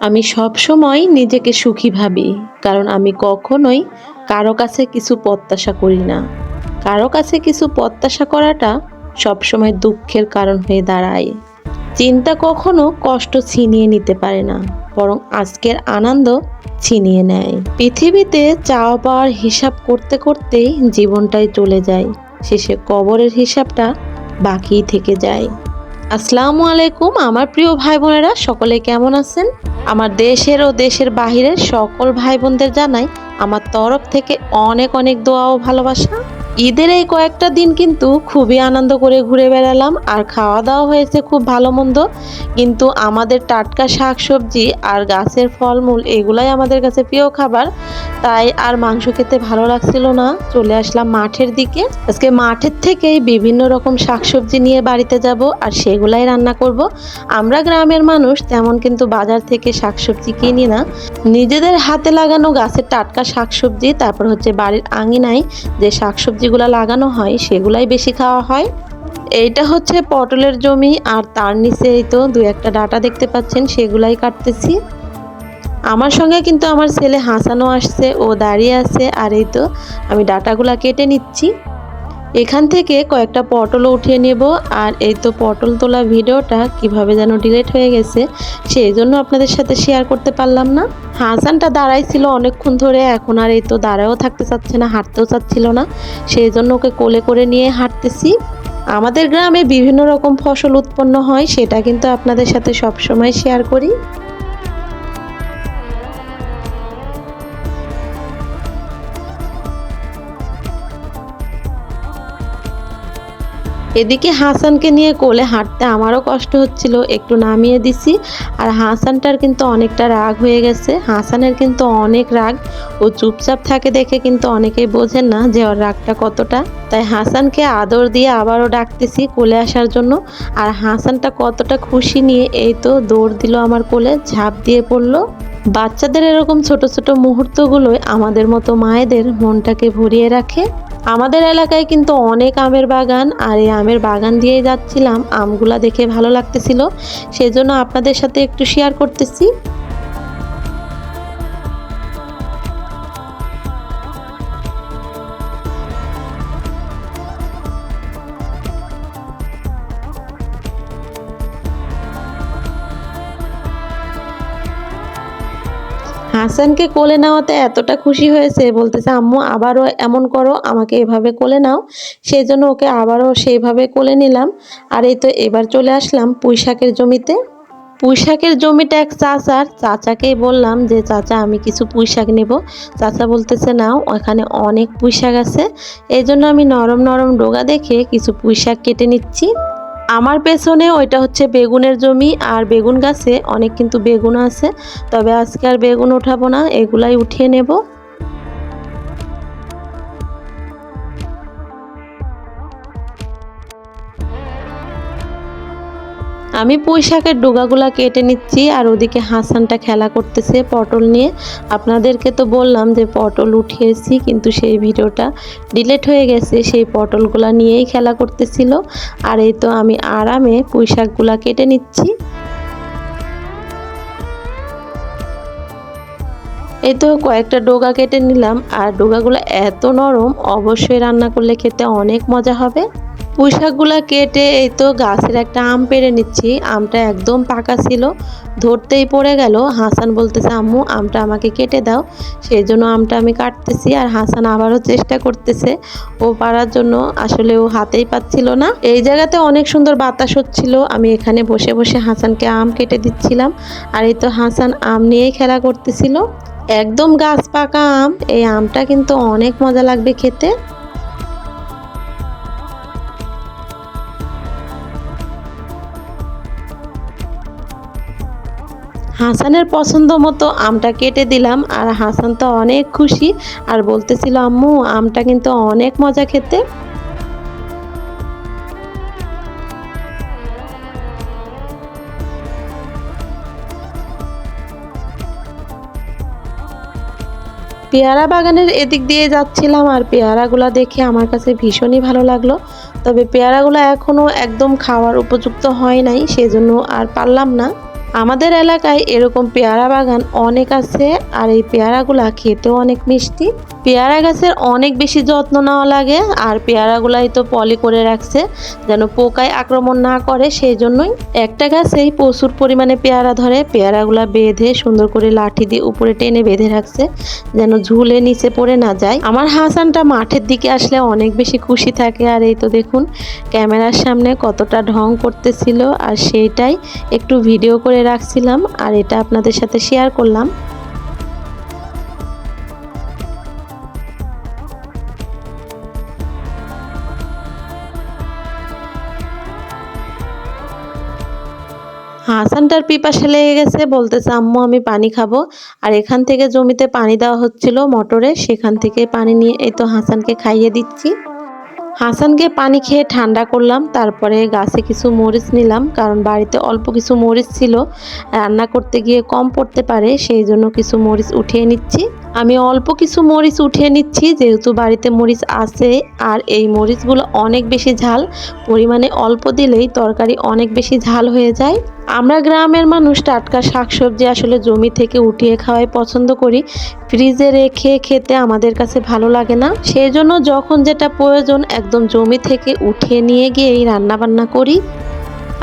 আমি সব সময় নিজেকে সুখী ভাবি, কারণ আমি কখনোই কারও কাছে কিছু প্রত্যাশা করি না। কারও কাছে কিছু প্রত্যাশা করাটা সবসময় দুঃখের কারণ হয়ে দাঁড়ায়। চিন্তা কখনো কষ্ট ছিনিয়ে নিতে পারে না, বরং আজকের আনন্দ ছিনিয়ে নেয়। পৃথিবীতে চাওয়া পাওয়ার হিসাব করতে করতেই জীবনটাই চলে যায়, শেষে কবরের হিসাবটা বাকিই থেকে যায়। আসসালামু আলাইকুম, আমার প্রিয় ভাই বোনেরা সকলে কেমন আছেন? আমার দেশের ও দেশের বাহিরের সকল ভাই বোনদের জানাই আমার তরফ থেকে অনেক অনেক দোয়া ও ভালোবাসা। ঈদের এই কয়েকটা দিন কিন্তু খুবই আনন্দ করে ঘুরে বেড়ালাম আর খাওয়া দাওয়া হয়েছে খুব ভালো মন্দ। কিন্তু আমাদের টাটকা শাক সবজি আর গাছের ফলমূল এগুলাই আমাদের কাছে প্রিয় খাবার। তাই আর মাংস খেতে ভালো লাগছিল না। চলে আসলাম মাঠের দিকে। আজকে মাঠের থেকেই বিভিন্ন রকম শাকসবজি নিয়ে বাড়িতে যাব আর সেগুলাই রান্না করব। আমরা গ্রামের মানুষ তেমন কিন্তু বাজার থেকে শাকসবজি কিনি না। নিজেদের হাতে লাগানো গাছের টাটকা শাকসবজি, তারপর হচ্ছে বাড়ির আঙিনায় যে শাকসবজিগুলো লাগানো হয়, সেগুলাই বেশি খাওয়া হয়। এইটা হচ্ছে পটলের জমি, আর তার নিচে এই তো দু একটা ডাটা দেখতে পাচ্ছেন, সেগুলাই কাটতেছি। আমার সঙ্গে কিন্তু আমার ছেলে হাসানো আসছে, ও দাঁড়িয়ে আছে, আর এই তো আমি ডাটাগুলা কেটে নিচ্ছি। এখান থেকে কয়েকটা পটলও উঠিয়ে নেব, আর এই তো পটল তোলা ভিডিওটা কীভাবে যেন ডিলেট হয়ে গেছে, সেই জন্য আপনাদের সাথে শেয়ার করতে পারলাম না। হাসানটা দাঁড়াইছিল অনেকক্ষণ ধরে, এখন আর এই তো দাঁড়ায়ও থাকতে চাচ্ছে না, হাঁটতেও চাচ্ছিল না, সেই জন্য ওকে কোলে করে নিয়ে হাঁটতেছি। আমাদের গ্রামে বিভিন্ন রকম ফসল উৎপন্ন হয়, সেটা কিন্তু আপনাদের সাথে সবসময় শেয়ার করি। এদিকে হাসানকে নিয়ে কোলে হাঁটতে আমারও কষ্ট হচ্ছিল, একটু নামিয়ে দিছি। আর হাসানটার কিন্তু অনেকটা রাগ হয়ে গেছে। হাসানের কিন্তু অনেক রাগ। ও চুপচাপ থাকে দেখে কিন্তু অনেকেই বোঝেন না যে ওর রাগটা কতটা। তাই হাসানকে আদর দিয়ে আবারও ডাকতেছি কোলে আসার জন্য। আর হাসানটা কতটা খুশি নিয়ে এই তো দৌড় দিল আমার কোলে, ঝাঁপ দিয়ে পড়ল। বাচ্চাদের এরকম ছোট ছোট মুহূর্তগুলোই আমাদের মতো মায়েদের মনটাকে ভরিয়ে রাখে। আমাদের এলাকায় কিন্তু অনেক আমের বাগান, আর এই আমের বাগান দিয়েই যাচ্ছিলাম। আমগুলা দেখে ভালো লাগতেছিল। সেজন্য আপনাদের সাথে একটু শেয়ার করতেছি। হাসানকে কোলে নেওয়াতে এতটা খুশি হয়েছে, বলতেছে, আম্মু, আবারও এমন করো, আমাকে এভাবে কোলে নাও। সেই জন্য ওকে আবারও সেইভাবে কোলে নিলাম। আর এই তো এবার চলে আসলাম পুঁইশাকের জমিতে। পুঁইশাকের জমিটা এক চাচার। চাচাকেই বললাম যে, চাচা, আমি কিছু পুঁইশাক নেব। চাচা বলতেছে, নাও ওখানে অনেক পুঁইশাক আছে। এই জন্য আমি নরম নরম ডোগা দেখে কিছু পুঁইশাক কেটে নিচ্ছি। আমার পেছনে ওইটা হচ্ছে বেগুনের জমি আর বেগুন গাছে অনেক কিন্তু বেগুন আছে, তবে আজকে আর বেগুন ওঠাবো না, এগুলাই উঠিয়ে নেব। আমি পুঁই শাকের ডোগাগুলা কেটে নিচ্ছি আর ওদিকে হাসানটা খেলা করতেছে পটল নিয়ে। আপনাদেরকে তো বললাম যে পটল উঠিয়েছি, কিন্তু সেই ভিডিওটা ডিলেট হয়ে গেছে, সেই পটলগুলা নিয়েই খেলা করতেছিল। আর এই তো আমি আরামে পুঁই শাকগুলা কেটে নিচ্ছি। এই তো কয়েকটা ডোগা কেটে নিলাম, আর ডোগাগুলো এত নরম, অবশ্যই রান্না করলে খেতে অনেক মজা হবে। পুঁইশাকগুলা কেটে এই তো গাছের একটা আম পেড়ে নিচ্ছি। আমটা একদম পাকা ছিল, ধরতেই পড়ে গেল। হাসান বলতেছে, আম্মু, আমটা আমাকে কেটে দাও। সেই জন্য আমটা আমি কাটতেছি আর হাসান আবারও চেষ্টা করতেছে। ও পারার জন্য আসলে ও হাতেই পাচ্ছিল না। এই জায়গাতে অনেক সুন্দর বাতাস হচ্ছিল। আমি এখানে বসে বসে হাসানকে আম কেটে দিচ্ছিলাম। আর এই তো হাসান আম নিয়েই খেলা করতেছিল। একদম গাছ পাকা আম। এই আমটা কিন্তু অনেক মজা লাগবে খেতে। হাসানের পছন্দ মতো আমটা কেটে দিলাম আর হাসান তো অনেক খুশি আর বলতেছিল, আম্মু, আমটা কিন্তু অনেক মজা খেতে। পেয়ারা বাগানের এদিক দিয়ে যাচ্ছিলাম আর পেয়ারাগুলো দেখে আমার কাছে ভীষণই ভালো লাগল। তবে পেয়ারাগুলো এখনও একদম খাওয়ার উপযুক্ত হয় নাই, সেজন্য আর পারলাম না। আমাদের এলাকায় এরকম পেয়ারা বাগান অনেক আছে আর এই পেয়ারাগুলা খেতেও অনেক মিষ্টি। পেয়ারা গাছের অনেক বেশি যত্ন নেওয়া লাগে, আর পেয়ারাগুলাই তো পলি করে রাখছে, যেন পোকায় আক্রমণ না করে সেই জন্যই একটা গাছেই প্রচুর পরিমাণে পেয়ারা ধরে, পেয়ারাগুলা বেঁধে সুন্দর করে লাঠি দিয়ে উপরে টেনে বেঁধে রাখছে, যেন ঝুলে নিচে পড়ে না যায়। আমার হাসানটা মাঠের দিকে আসলে অনেক বেশি খুশি থাকে, আর এই তো দেখুন ক্যামেরার সামনে কতটা ঢং করতেছিল, আর সেইটাই একটু ভিডিও করে রাখছিলাম, আর এটা আপনাদের সাথে শেয়ার করলাম। হাসানটার পিপাসা লেগে গেছে, বলতেছে, আম্মু, আমি পানি খাব। আর এখান থেকে জমিতে পানি দেওয়া হচ্ছিল মোটরে, সেখান থেকে পানি নিয়ে এই তো হাসানকে খাইয়ে দিচ্ছি। হাসানকে পানি খেয়ে ঠান্ডা করলাম, তারপরে গাছে কিছু মরিচ নিলাম, কারণ বাড়িতে অল্প কিছু মরিচ ছিল। রান্না করতে গিয়ে কম পড়তে পারে, সেই জন্য কিছু মরিচ উঠিয়ে নিচ্ছি। আমি অল্প কিছু মরিচ উঠিয়ে নিচ্ছি, যেহেতু বাড়িতে মরিচ আছে, আর এই মরিচগুলো অনেক বেশি ঝাল। পরিমাণে অল্প দিলেই তরকারি অনেক বেশি ঝাল হয়ে যায়। আমরা গ্রামের মানুষ টাটকা শাকসবজি আসলে জমি থেকে উঠিয়ে খাওয়াই পছন্দ করি। ফ্রিজে রেখে খেতে আমাদের কাছে ভালো লাগে না। সেই জন্য যখন যেটা প্রয়োজন একদম জমি থেকে উঠিয়ে নিয়ে গিয়েই রান্না বান্না করি।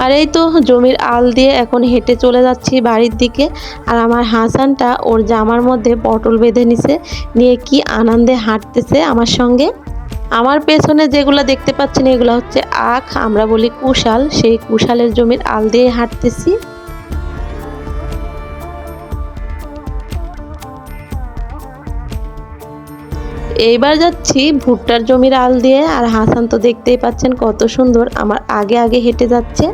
আর এই তো জমির আল দিয়ে এখন হেঁটে চলে যাচ্ছি বাড়ির দিকে। আর আমার হাসানটা ওর জামার মধ্যে পটল বেঁধে নিছে, নিয়ে কি আনন্দে হাঁটতেছে আমার সঙ্গে। আমার পেছনে যেগুলো দেখতে পাচ্ছেন এগুলো হচ্ছে আখ, আমরা বলি কুশাল। সেই কুশালের জমির আল দিয়ে হাঁটতেছি। এইবার যাচ্ছি ভুট্টার জমির আল দিয়ে, আর হাসান তো দেখতেই পাচ্ছেন কত সুন্দর আমার আগে আগে হেঁটে যাচ্ছে।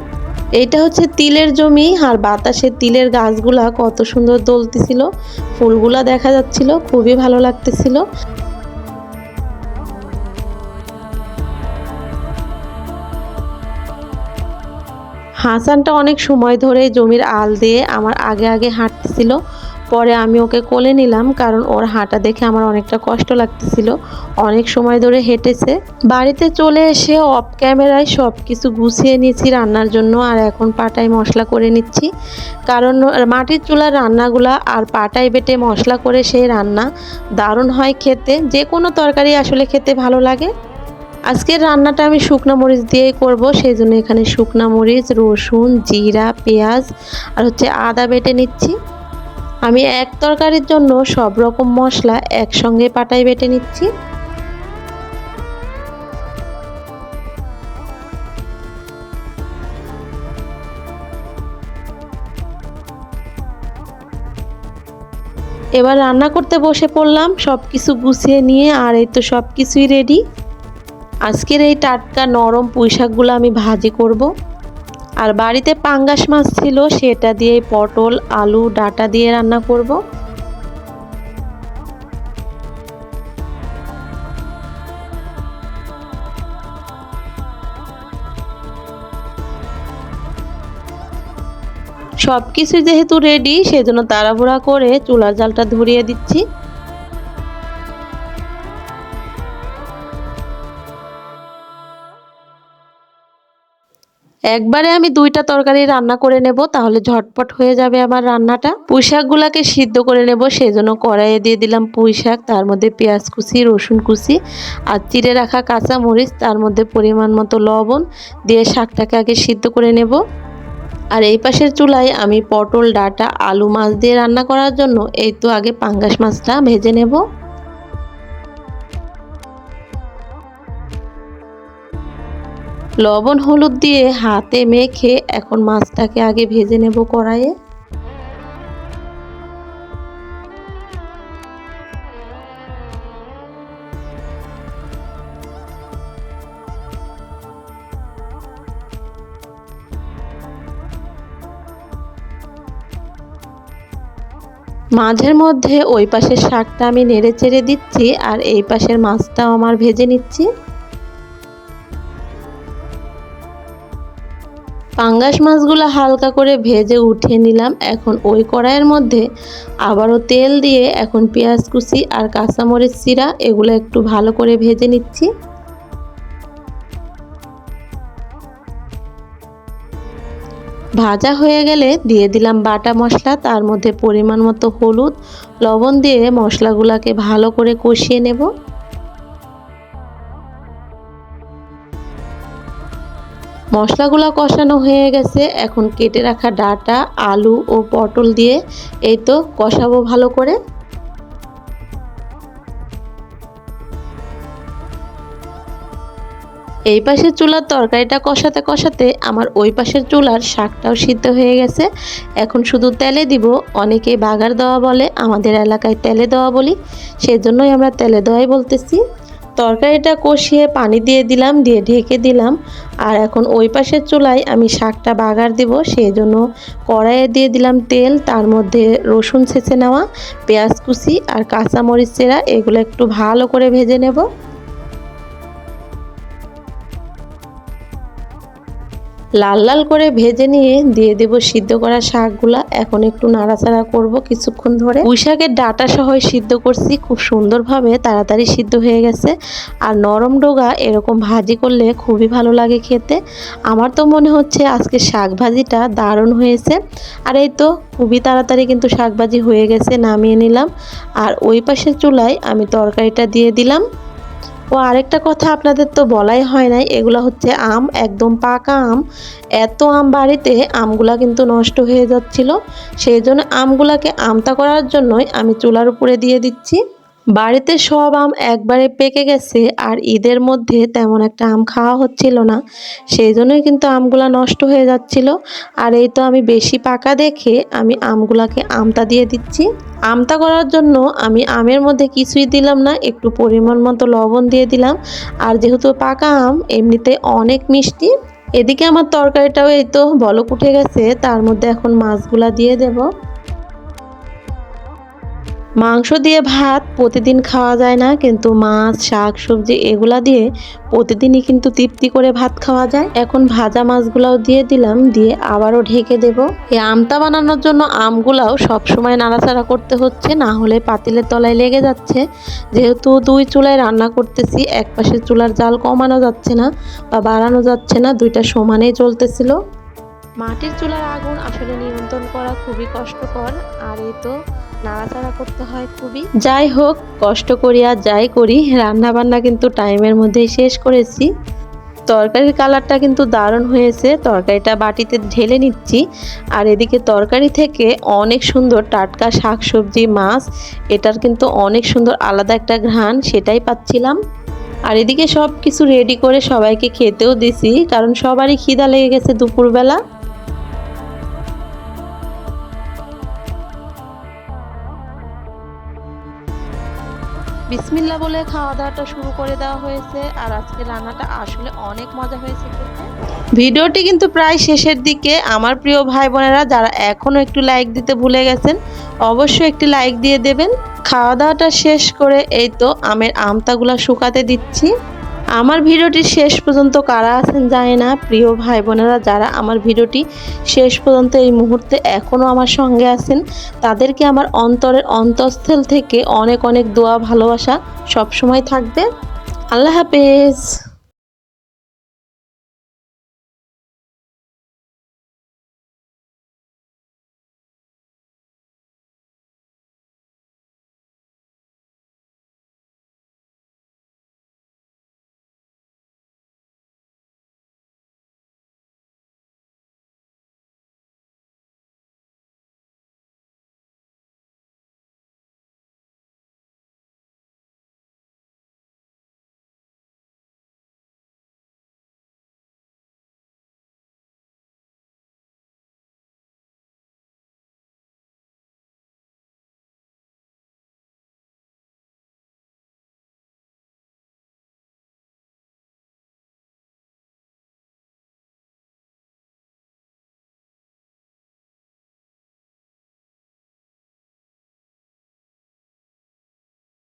এইটা হচ্ছে তিলের জমি, আর বাতাসে তিলের গাছগুলা কত সুন্দর দলতেছিল। ফুলগুলা দেখা যাচ্ছিল, খুবই ভালো লাগতেছিল। হাসানটা অনেক সময় ধরে জমির আল দিয়ে আমার আগে আগে হাঁটতেছিল। পরে আমি ওকে কোলে নিলাম, কারণ ওর হাঁটা দেখে আমার অনেকটা কষ্ট লাগতেছিল। অনেক সময় ধরে হেঁটেছে। বাড়িতে চলে এসে অফ ক্যামেরায় সব কিছু গুছিয়ে নিয়েছি রান্নার জন্য, আর এখন পাটায় মশলা করে নিচ্ছি। কারণ মাটির চুলার রান্নাগুলা আর পাটায় বেটে মশলা করে সেই রান্না দারুণ হয় খেতে। যে কোনো তরকারি আসলে খেতে ভালো লাগে। আজকের রান্নাটা আমি শুকনো মরিচ দিয়েই করব, সেই জন্য এখানে শুকনো মরিচ, রসুন, জিরা, পেঁয়াজ, আর হচ্ছে আদা বেটে নিচ্ছি। আমি এক তরকারির জন্য সব রকম মশলা একসঙ্গে পাটায় বেটে নিচ্ছি। এবার রান্না করতে বসে পড়লাম সব কিছু গুছিয়ে নিয়ে, আর এই তো সব কিছুই রেডি আজকের এই টাটকা নরম পুঁই শাকগুলো আমি ভাজি করব। আর বাড়িতে পাঙ্গাস মাছ ছিল, সেটা দিয়ে পটল, আলু, ডাটা দিয়ে রান্না করব। সব কিছু যেহেতু রেডি সেজন্য তাড়াহুড়া করে চুলার জালটা ধরিয়ে দিচ্ছি। একবারে আমি দুইটা তরকারি রান্না করে নেব, তাহলে ঝটপট হয়ে যাবে আমার রান্নাটা। পুঁই শাকগুলাকে সিদ্ধ করে নেব, সেজন্য কড়াইয়ে দিয়ে দিলাম পুঁই শাক, তার মধ্যে পেঁয়াজ কুচি, রসুন কুচি আর চিড়ে রাখা কাঁচা মরিচ, তার মধ্যে পরিমাণ মতো লবণ দিয়ে শাকটাকে আগে সিদ্ধ করে নেব। আর এই পাশের চুলায় আমি পটল, ডাটা, আলু মাছ দিয়ে রান্না করার জন্য, এই তো আগে পাঙ্গাস মাছটা ভেজে নেব। লবণ হলুদ দিয়ে হাতে মেখে এখন মাছটাকে আগে ভেজে নেব কড়াইয়ে। মাঝের মধ্যে ওই পাশের শাকটা আমি নেড়ে চেড়ে দিচ্ছি আর এই পাশের মাছটাও আমার ভেজে নিচ্ছি। পাঙ্গাস মাছগুলো হালকা করে ভেজে উঠিয়ে নিলাম। এখন ওই কড়াইয়ের মধ্যে আবারও তেল দিয়ে এখন পেঁয়াজ কুচি আর কাঁচামরিচ চিরা এগুলো একটু ভালো করে ভেজে নিচ্ছি। ভাজা হয়ে গেলে দিয়ে দিলাম বাটা মশলা, তার মধ্যে পরিমাণ মতো হলুদ, লবণ দিয়ে মশলাগুলোকে ভালো করে কষিয়ে নেব। মশলাগুলো কষানো হয়ে গেছে। এখন কেটে রাখা ডাটা, আলু ও পটল দিয়ে এই তো কষাবো ভালো করে। এই পাশের চুলার তরকারিটা কষাতে কষাতে আমার ওই পাশের চুলার শাকটাও সিদ্ধ হয়ে গেছে। এখন শুধু তেলে দিব, অনেকেই বাগার দেওয়া বলে, আমাদের এলাকায় তেলে দেওয়া বলি, সেজন্যই আমরা তেলে দেওয়াই বলতেছি। তরকারিটা কষিয়ে পানি দিয়ে দিলাম, দিয়ে ঢেকে দিলাম। আর এখন ওই পাশের চুলায় আমি শাকটা বাগার দেব, সেই জন্য কড়াইয়ে দিয়ে দিলাম তেল, তার মধ্যে রসুন ছেঁচে নেওয়া, পেঁয়াজ কুচি আর কাঁচামরিচ চেরা, এগুলো একটু ভালো করে ভেজে নেব। লাল লাল করে ভেজে নিয়ে দিয়ে দেব সিদ্ধ করা শাকগুলা। এখন একটু নাড়াচাড়া করব কিছুক্ষণ ধরে। পুঁই শাকের ডাটা সহ সিদ্ধ করছি, খুব সুন্দরভাবে তাড়াতাড়ি সিদ্ধ হয়ে গেছে। আর নরম ডোগা এরকম ভাজি করলে খুবই ভালো লাগে খেতে। আমার তো মনে হচ্ছে আজকে শাক ভাজিটা দারুণ হয়েছে। আর এই তো খুবই তাড়াতাড়ি কিন্তু শাক ভাজি হয়ে গেছে, নামিয়ে নিলাম। আর ওই পাশের চুলায় আমি তরকারিটা দিয়ে দিলাম। ও আরেকটা কথা আপনাদের তো বলাই হয় নাই, এগুলো হচ্ছে আম, একদম পাকা আম। এত আম বাড়িতে আমগুলা কিন্তু নষ্ট হয়ে যাচ্ছিল। সেই জন্য আমগুলাকে আমতা করার জন্যই আমি চুলার উপরে দিয়ে দিচ্ছি। বাড়িতে সব আম একবারে পেকে গেছে আর ঈদের মধ্যে তেমন একটা আম খাওয়া হচ্ছিল না। সেই জন্যই কিন্তু আমগুলা নষ্ট হয়ে যাচ্ছিল। আর এই তো আমি বেশি পাকা দেখে আমি আমগুলাকে আমতা দিয়ে দিচ্ছি। আমতা করার জন্য আমি আমের মধ্যে কিছুই দিলাম না, একটু পরিমাণ মতো লবণ দিয়ে দিলাম। আর যেহেতু পাকা আম, এমনিতে অনেক মিষ্টি। এদিকে আমার তরকারিটাও এই তো বলক উঠে গেছে, তার মধ্যে এখন মাছগুলা দিয়ে দেবো। মাংস দিয়ে ভাত প্রতিদিন খাওয়া যায় না, কিন্তু মাছ, শাক, সবজি এগুলা দিয়ে প্রতিদিনই কিন্তু তৃপ্তি করে ভাত খাওয়া যায়। এখন ভাজা মাছগুলাও দিয়ে দিলাম, দিয়ে আবারও ঢেকে দেব। এই আমটা বানানোর জন্য আমগুলাও সবসময় নাড়াচাড়া করতে হচ্ছে, না হলে পাতিলের তলায় লেগে যাচ্ছে। যেহেতু দুই চুলায় রান্না করতেছি, এক পাশে চুলার জাল কমানো যাচ্ছে না বা বাড়ানো যাচ্ছে না, দুইটা সমানেই চলতেছিল। মাটির চুলার আগুন আসলে নিয়ন্ত্রণ করা খুবই কষ্টকর, আর এই তো নাড়াচাড়া করতে হয় খুবই। যাই হোক, কষ্ট করি আর যাই করি। রান্না বান্না কিন্তু টাইমের মধ্যেই শেষ করেছি। তরকারির কালারটা কিন্তু দারুণ হয়েছে। তরকারিটা বাটিতে ঢেলে নিচ্ছি। আর এদিকে তরকারি থেকে অনেক সুন্দর টাটকা শাক সবজি মাছ, এটার কিন্তু অনেক সুন্দর আলাদা একটা ঘ্রাণ, সেটাই পাচ্ছিলাম। আর এদিকে সব কিছু রেডি করে সবাইকে খেতেও দিছি, কারণ সবারই খিদা লেগে গেছে দুপুরবেলা। বিসমিল্লা বলে খাওয়া দাওয়াটা শুরু করে দেওয়া হয়েছে, আর আজকে রান্নাটা আসলে অনেক মজা হয়েছে ভিডিওটি কিন্তু প্রায় শেষের দিকে। আমার প্রিয় ভাই বোনেরা, যারা এখনও একটু লাইক দিতে ভুলে গেছেন, অবশ্যই একটি লাইক দিয়ে দেবেন। খাওয়া দাওয়াটা শেষ করে এই তো আমের আমতাগুলা শুকাতে দিচ্ছি। আমার ভিডিওটি শেষ পর্যন্ত কারা আছেন জানি না। প্রিয় ভাই বোনেরা, যারা আমার ভিডিওটি শেষ পর্যন্ত এই মুহূর্তে এখনও আমার সঙ্গে আছেন, তাদেরকে আমার অন্তরের অন্তঃস্থল থেকে অনেক অনেক দোয়া, ভালোবাসা সবসময় থাকবে। আল্লাহ হাফেজ।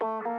thank you